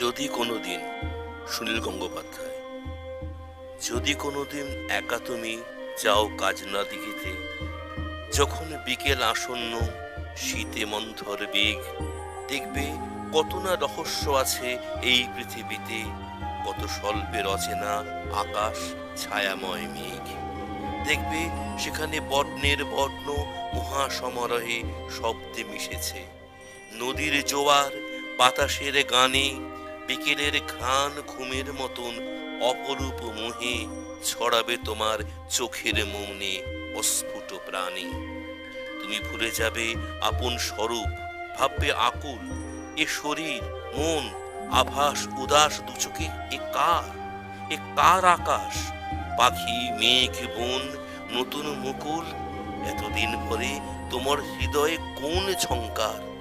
যদি কোনো দিন সুনীল গঙ্গোপাধ্যায়, যদি কোনোদিন একা তুমি যাও কাজ না দিঘিতে, যখন বিকেল আসন্ন শীতে মন্থর বেগ, দেখবে কত না রহস্য আছে এই পৃথিবীতে, কত স্বল্পের অচেনা আকাশ ছায়াময় মেঘ। দেখবে সেখানে বর্ণের বর্ণ মহাসমারোহে শব্দে মিশেছে। নদীর জোয়ার, বাতাসের গানে বিকেলের ঘ্রাণ ঘুমের মতন অপরূপ মোহে ছড়াবে তোমার চোখের মৌনে অস্ফুট প্রাণী। তুমি ভুলে যাবে আপন স্বরূপ, ভাববে আকুল, এ শরীর, মন, আভাস, উদাস দুচোখে এ কার? এ কার আকাশ? পাখি, মেঘ, বন, নতুন মুকুল, এতদিন পরে তোমার হৃদয়ে কোন ঝঙ্কার